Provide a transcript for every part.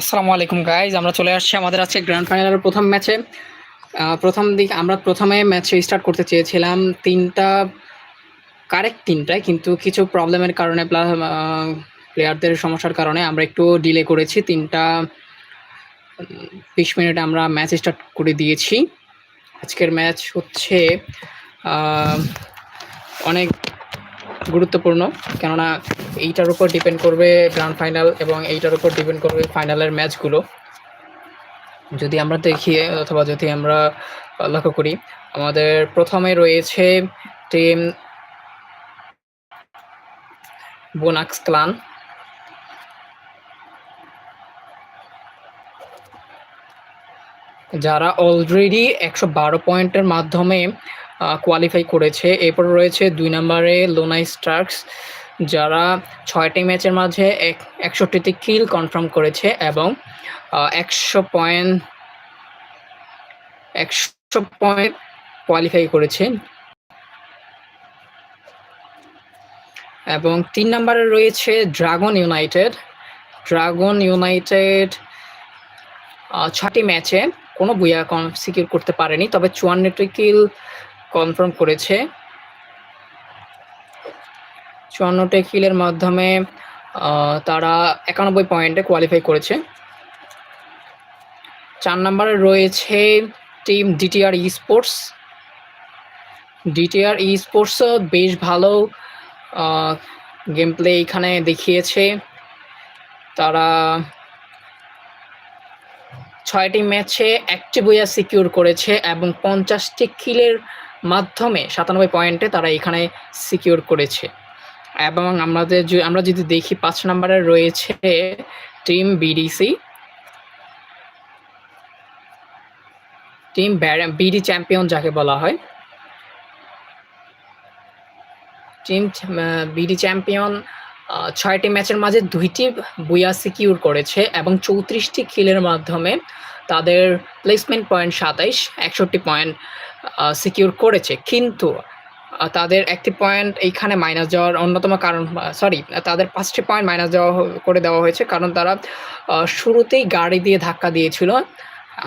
আসসালামু আলাইকুম গাইজ আমরা চলে আসছি আমাদের আজকে গ্র্যান্ড ফাইনালের প্রথম ম্যাচে প্রথম দিক, আমরা প্রথমে ম্যাচে স্টার্ট করতে চেয়েছিলাম তিনটা কারেক্ট তিনটায়, কিন্তু কিছু প্রবলেমের কারণে প্লাস প্লেয়ারদের সমস্যার কারণে আমরা একটু ডিলে করেছি। তিনটা বিশ মিনিটে আমরা ম্যাচ স্টার্ট করে দিয়েছি। আজকের ম্যাচ হচ্ছে অনেক গুরুত্বপূর্ণ, কেননা এইটার উপর ডিপেন্ড করবে গ্র্যান্ড ফাইনাল এবং এইটার উপর ডিপেন্ড করবে ফাইনালের ম্যাচগুলো যদি আমরা দেখি, অথবা যদি আমরা লক্ষ্য করি, আমাদের প্রথমে রয়েছে টিম বোনাক্স ক্লান যারা অলরেডি একশো বারো পয়েন্টের মাধ্যমে কোয়ালিফাই করেছে। এরপর রয়েছে দুই নম্বরে লোনাই স্টার্কস যারা ছয়টি ম্যাচের মাঝে এক, একষট্টিটি কিল কনফার্ম করেছে এবং একশো পয়েন্ট একশো পয়েন্ট কোয়ালিফাই করেছে। এবং তিন নম্বরে রয়েছে ড্রাগন ইউনাইটেড ড্রাগন ইউনাইটেড ছটি ম্যাচে কোনো বুয়া সিকিউর করতে পারেনি, তবে চুয়ান্নটি কিল কনফার্ম করেছে। চুয়ান্নটি কিলের মাধ্যমে তারা একানব্বই পয়েন্টে কোয়ালিফাই করেছে। চার নম্বরে রয়েছে team DTR e sports DTR e স্পোর্টসও বেশ ভালো গেম প্লে এখানে দেখিয়েছে। তারা ছয়টি ম্যাচে একটি বইয়া সিকিউর করেছে এবং পঞ্চাশটি কিলের মাধ্যমে সাতানব্বই পয়েন্টে তারা এখানে সিকিউর করেছে। এবং আমাদের আমরা যদি দেখি, পাঁচ নম্বরে রয়েছে team BDC team BD champion যাকে বলা হয়। টিম বিডি চ্যাম্পিয়ন ছয়টি ম্যাচের মাঝে দুইটি বুয়া সিকিউর করেছে এবং চৌত্রিশটি কিলের মাধ্যমে তাদের প্লেসমেন্ট পয়েন্ট সাতাইশ, একষট্টি পয়েন্ট সিকিউর করেছে। কিন্তু তাদের একটি পয়েন্ট এইখানে মাইনাস যাওয়ার অন্যতম কারণ সরি তাদের পাঁচটি পয়েন্ট মাইনাস দেওয়া করে দেওয়া হয়েছে কারণ তারা শুরুতেই গাড়ি দিয়ে ধাক্কা দিয়েছিল।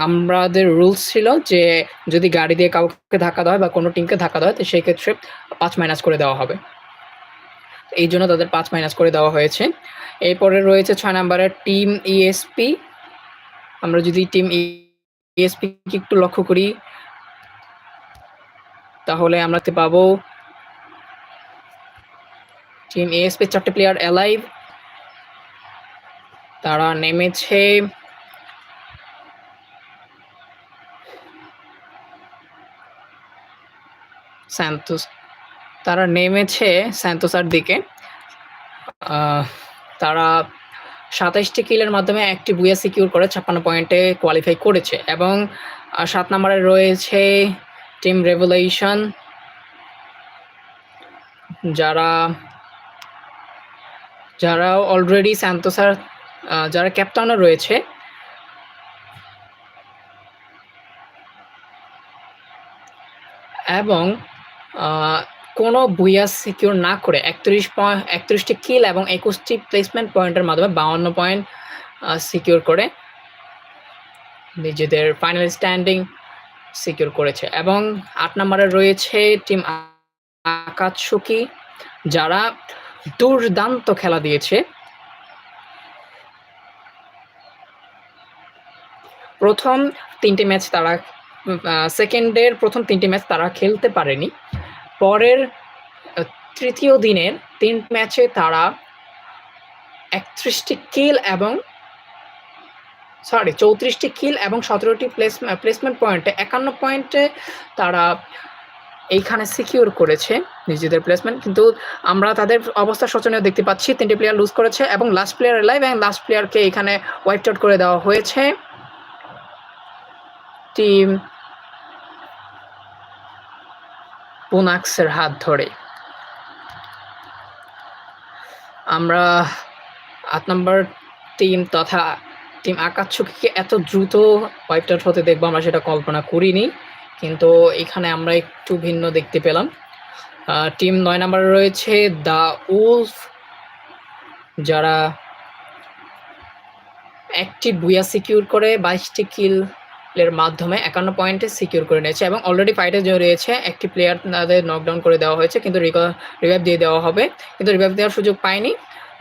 আমাদের রুলস ছিল যে যদি গাড়ি দিয়ে কাউকে ধাক্কা দেওয়া হয় বা কোনো টিমকে ধাক্কা দেওয়া হয়, তো সেই ক্ষেত্রে পাঁচ মাইনাস করে দেওয়া হবে। এই জন্য তাদের পাঁচ মাইনাস করে দেওয়া হয়েছে। এরপরে রয়েছে ছয় নম্বরের টিম ইএসপি আমরা যদি টিম ইএসপি একটু লক্ষ্য করি তাহলে আমরা পাবো টিম এএসপি চারটে প্লেয়ার অ্যালাইভ তারা নেমেছে। স্যান্তোস তারা নেমেছে স্যান্তোসার দিকে। তারা সাতাইশটি কিলের মাধ্যমে একটি বুয়া সিকিউর করে ছাপ্পান্ন পয়েন্টে কোয়ালিফাই করেছে এবং সাত নম্বরে রয়েছে টিম রেভলিউশন যারা যারা অলরেডি স্যান্তোসার যারা ক্যাপ্টেনও রয়েছে, এবং কোনো বুয়া সিকিউর না করে একত্রিশ পয়েন্ট একত্রিশটি কিল এবং একুশটি প্লেসমেন্ট পয়েন্টের মাধ্যমে বাউন্ন পয়েন্ট সিকিউর করে নিজেদের ফাইনাল স্ট্যান্ডিং সিকিউর করেছে। এবং আট নম্বরে রয়েছে টিম আকাতসুকি, যারা দুর্দান্ত খেলা দিয়েছে। প্রথম তিনটি ম্যাচ তারা সেকেন্ডের প্রথম তিনটি ম্যাচ তারা খেলতে পারেনি। পরের তৃতীয় দিনের তিন ম্যাচে তারা একত্রিশটি কিল এবং সরি চৌত্রিশটি কিল এবং সতেরোটি প্লেস প্লেসমেন্ট পয়েন্টে একান্ন পয়েন্টে তারা এইখানে সিকিউর করেছে নিজেদের প্লেসমেন্ট কিন্তু আমরা তাদের অবস্থা শোচনীয় দেখতে পাচ্ছি। তিনটি প্লেয়ার লুজ করেছে এবং লাস্ট প্লেয়ার লাইভ এবং লাস্ট প্লেয়ারকে এখানে ওয়াইপ আউট করে দেওয়া হয়েছে। টিম পুনাক্সের হাত ধরে। আমরা আট নম্বর টিম তথা টিম আকাচ্ছুকে এত দ্রুত ওয়াইপ আউট হতে দেখব, আমরা সেটা কল্পনা করিনি। কিন্তু এখানে আমরা একটু ভিন্ন দেখতে পেলাম। টিম নয় নম্বরে রয়েছে দ্য উলফ যারা একটি বুয়া সিকিউর করে, বাইশটি কিল এর মাধ্যমে একান্ন পয়েন্টে সিকিউর করে নিয়েছে এবং অলরেডি ফাইটে রয়েছে, একটি প্লেয়ার তাদের নকডাউন করে দেওয়া হয়েছে, কিন্তু রিভাইভ দিয়ে দেওয়া হবে। কিন্তু রিভাইভ দেওয়ার সুযোগ পায়নি।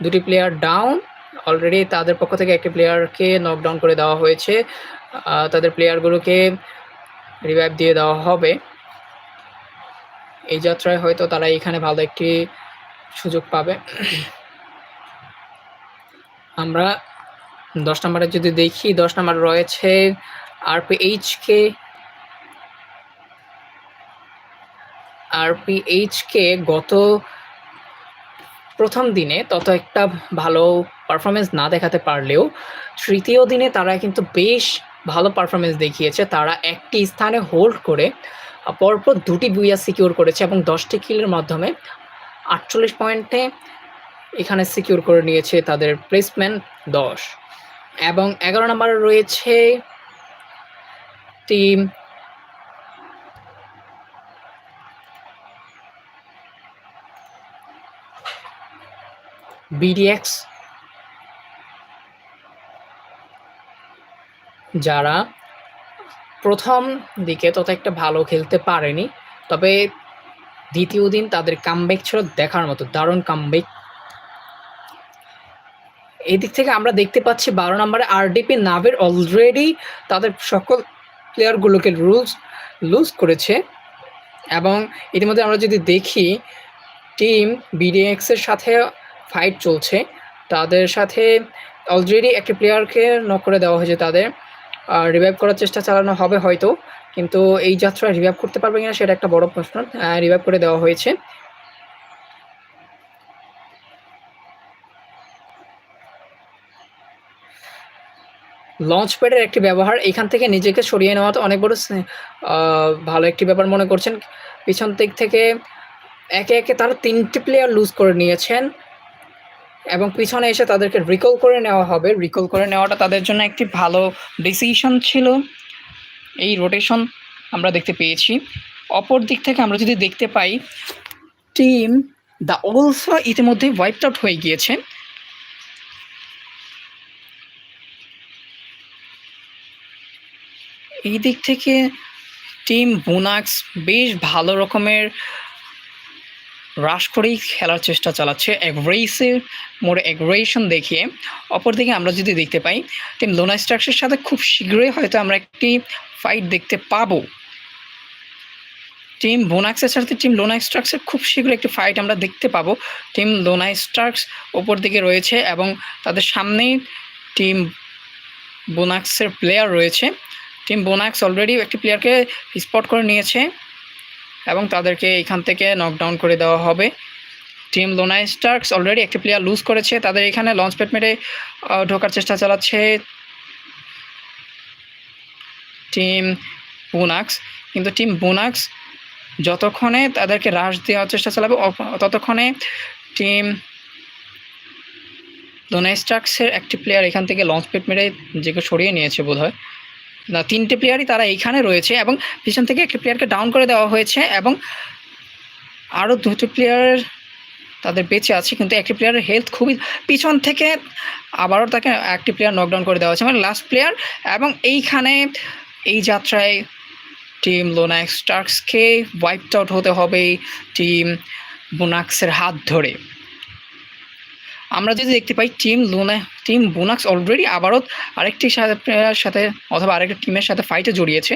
দুটি প্লেয়ার ডাউন অলরেডি তাদের পক্ষ থেকে একটি প্লেয়ারকে নকডাউন করে দেওয়া হয়েছে। তাদের প্লেয়ারগুলোকে রিভাইভ দিয়ে দেওয়া হবে। এই যাত্রায় হয়তো তারা এখানে ভালো একটি সুযোগ পাবে। আমরা দশ নম্বরে যদি দেখি, দশ নম্বর রয়েছে আরপিএইচ কে আরপিএইচ কে গত প্রথম দিনে তত একটা ভালো পারফরমেন্স না দেখাতে পারলেও তৃতীয় দিনে তারা কিন্তু বেশ ভালো পারফরমেন্স দেখিয়েছে। তারা একটি স্থানে হোল্ড করে, পরপর দুটি বুইয়া সিকিউর করেছে এবং দশটি কিলের মাধ্যমে আটচল্লিশ পয়েন্টে এখানে সিকিউর করে নিয়েছে তাদের প্লেসমেন্ট দশ। এবং এগারো নম্বরে রয়েছে টিম বিডিএক্স যারা প্রথম দিকে তত একটা ভালো খেলতে পারেনি, তবে দ্বিতীয় দিন তাদের কামব্যাক ছিল দেখার মতো, দারুণ কামব্যাক এই দিক থেকে আমরা দেখতে পাচ্ছি বারো নম্বরে আরডিপি নাভের অলরেডি তাদের সকল প্লেয়ারগুলোকে রুলস লুজ করেছে। এবং ইতিমধ্যে আমরা যদি দেখি টিম বিডিএক্সের সাথে ফাইট চলছে। তাদের সাথে অলরেডি একটি প্লেয়ারকে নক করে দেওয়া হয়েছে তাদের। আর রিভাইভ করার চেষ্টা চালানো হবে হয়তো, কিন্তু এই যাত্রায় রিভাইভ করতে পারবে কিনা সেটা একটা বড় প্রশ্ন। রিভাইভ করে দেওয়া হয়েছে। লঞ্চ প্যাডের একটি ব্যবহার, এখান থেকে নিজেকে সরিয়ে নেওয়া তো অনেক বড় ভালো একটি ব্যাপার মনে করছেন। পিছন দিক থেকে একে একে তারা তিনটি প্লেয়ার লুজ করে নিয়েছেন। এবং পিছনে এসে তাদেরকে রিকল করে নেওয়া হবে। রিকল করে নেওয়াটা তাদের জন্য একটি ভালো ডিসিশন ছিল। এই রোটেশন আমরা দেখতে পেয়েছি। অপর দিক থেকে আমরা যদি দেখতে পাই টিম দ্য অলসো ইতিমধ্যে ওয়াইপড আউট হয়ে গিয়েছে। এই দিক থেকে টিম বোনাক্স বেশ ভালো রকমের রাশ করেই খেলার চেষ্টা চালাচ্ছে। অ্যাগ্রেসিভ মোর অ্যাগ্রেশন দেখিয়ে অপরদিকে আমরা যদি দেখতে পাই টিম লোনা স্ট্রাক্সের সাথে খুব শীঘ্রই হয়তো আমরা একটি ফাইট দেখতে পাবো। টিম বোনাক্সের সাথে টিম লোনা স্ট্রাক্সের খুব শীঘ্রই একটি ফাইট আমরা দেখতে পাবো। টিম লোনা স্ট্রাক্স ওপর দিকে রয়েছে এবং তাদের সামনেই টিম বোনাক্সের প্লেয়ার রয়েছে। টিম বোনাক্স অলরেডি একটি প্লেয়ারকে স্পট করে নিয়েছে। এবং তাদেরকে এখান থেকে নকডাউন করে দেওয়া হবে। টিম লোনাই স্টার্কস অলরেডি একটি প্লেয়ার লুজ করেছে। তাদের এখানে লঞ্চ প্যাড মেরে ঢোকার চেষ্টা চালাচ্ছে টিম বোনাক্স কিন্তু টিম বোনাক্স যতক্ষণে তাদেরকে হ্রাস দেওয়ার চেষ্টা চালাবে ততক্ষণে টিম লোনাই স্টার্কসের একটি প্লেয়ার এখান থেকে লঞ্চ প্যাড মেরে নিজেকে সরিয়ে নিয়েছে বোধহয়। না, তিনটে প্লেয়ারই তারা এইখানে রয়েছে এবং পিছন থেকে একটি প্লেয়ারকে ডাউন করে দেওয়া হয়েছে এবং আরও দুটি প্লেয়ার তাদের বেঁচে আছে, কিন্তু একটি প্লেয়ারের হেলথ খুবই পিছন থেকে আবারও তাকে একটি প্লেয়ার নকডাউন করে দেওয়া হয়েছে। মানে লাস্ট প্লেয়ার এবং এইখানে এই যাত্রায় টিম লোনাক্স স্টার্কসকে ওয়াইপড আউট হতে হবে টিম বোনাক্সের হাত ধরে। আমরা যদি দেখতে পাই team Luna team Bonax already আবারও আরেকটি সাথে প্লেয়ার সাথে অথবা আরেকটি টিমের সাথে ফাইটে জড়িয়েছে।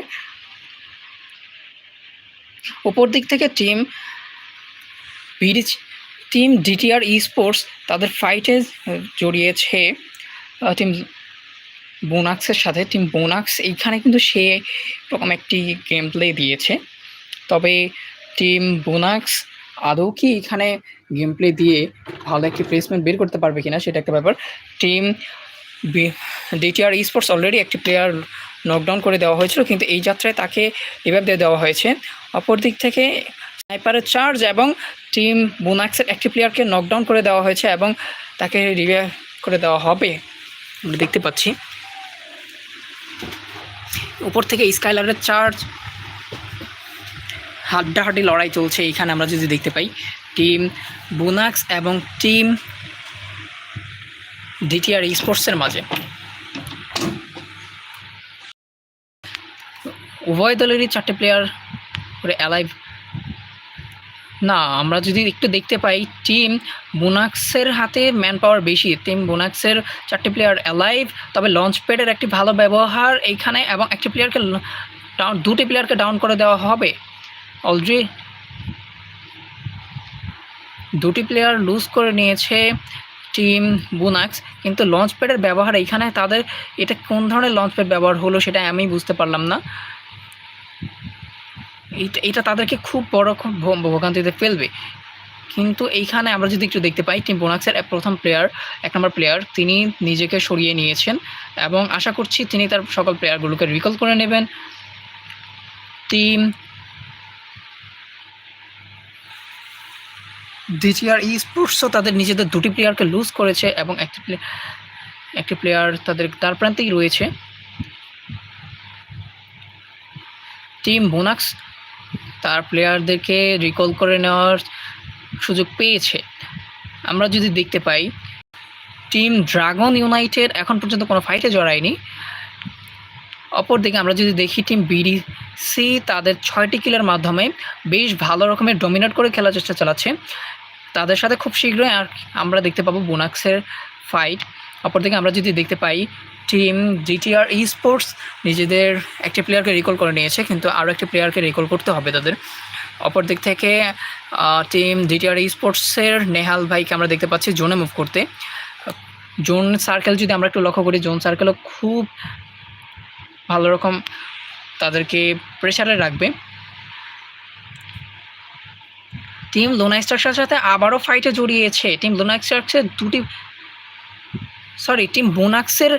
ওপর দিক থেকে team BD team DTR e sports তাদের ফাইটে জড়িয়েছে টিম বোনাক্সের সাথে। টিম বোনাক্স এইখানে কিন্তু সে রকম একটি গেম প্লে দিয়েছে। তবে টিম বোনাক্স আদৌ কি এখানে গেম প্লে দিয়ে ভালো একটি প্লেসমেন্ট বের করতে পারবে কিনা সেটা একটা ব্যাপার। টিম ডিটিআর স্পোর্টস অলরেডি একটি প্লেয়ার নকডাউন করে দেওয়া হয়েছিল, কিন্তু এই যাত্রায় তাকে রিভাইভ দিয়ে দেওয়া হয়েছে। অপর দিক থেকে স্নাইপারের চার্জ এবং টিম বোনাক্সের একটি প্লেয়ারকে নকডাউন করে দেওয়া হয়েছে এবং তাকে রিভাইভ করে দেওয়া হবে। আমরা দেখতে পাচ্ছি। উপর থেকে স্কাইলারের চার্জ হাড্ডাহাড্ডি লড়াই চলছে এইখানে আমরা যদি দেখতে পাই। টিম বোনাক্স এবং টিম ডিটিআর স্পোর্টসের মাঝে। উভয় দলেরই চারটে প্লেয়ার করে অ্যালাইভ না, আমরা যদি একটু দেখতে পাই, টিম বোনাক্সের হাতে ম্যান পাওয়ার বেশি। টিম বোনাক্সের চারটে প্লেয়ার অ্যালাইভ তবে লঞ্চ প্যাডের একটি ভালো ব্যবহার এইখানে এবং একটি প্লেয়ারকে ডাউন দুটি প্লেয়ারকে ডাউন করে দেওয়া হবে। অলরেডি দুটি প্লেয়ার লুজ করে নিয়েছে টিম বুনাক্স কিন্তু লঞ্চ প্যাডের ব্যবহার এইখানে তাদের এটা কোন ধরনের লঞ্চ প্যাড ব্যবহার হলো সেটা আমি বুঝতে পারলাম না। এইটা এটা তাদেরকে খুব বড় ভোগান্তিতে ফেলবে। কিন্তু এইখানে আমরা যদি একটু দেখতে পাই টিম বোনাক্সের প্রথম প্লেয়ার এক নম্বর প্লেয়ার তিনি নিজেকে সরিয়ে নিয়েছেন এবং আশা করছি তিনি তার সকল প্লেয়ারগুলোকে রিকল করে নেবেন। টিম ডিটিআর ই স্পোর্টসও তাদের নিজেদের দুটি প্লেয়ারকে লুজ করেছে এবং একটি প্লে একটি প্লেয়ার তাদের, তার প্রান্তেই রয়েছে। টিম বোনাক্স তার প্লেয়ারদেরকে রিকল করে নেওয়ার সুযোগ পেয়েছে। আমরা যদি দেখতে পাই টিম ড্রাগন ইউনাইটেড এখন পর্যন্ত কোনো ফাইটে জড়ায়নি। অপরদিকে আমরা যদি দেখি টিম বিডিসি তাদের ছয়টি কিলের মাধ্যমে বেশ ভালো রকমের ডমিনেট করে খেলার চেষ্টা চালাচ্ছে। তাদের সাথে খুব শীঘ্রই আর আমরা দেখতে পাবো বোনাক্সের ফাইট অপরদিকে আমরা যদি দেখতে পাই টিম জিটিআর ই স্পোর্টস নিজেদের একটি প্লেয়ারকে রিকল করে নিয়েছে, কিন্তু আরও একটি প্লেয়ারকে রিকল করতে হবে তাদের। অপর দিক থেকে টিম জিটিআর ই স্পোর্টসের নেহাল ভাইকে আমরা দেখতে পাচ্ছি জোনে মুভ করতে। জোন সার্কেল যদি আমরা একটু লক্ষ্য করি, জোন সার্কেলও খুব ভালো রকম তাদেরকে প্রেশারে রাখবে। টিম লোনা স্টার্সের সাথে আবারও ফাইটে জড়িয়েছে। টিম লোনা স্ট্রাকচার দুটি সরি টিম বোনাক্সের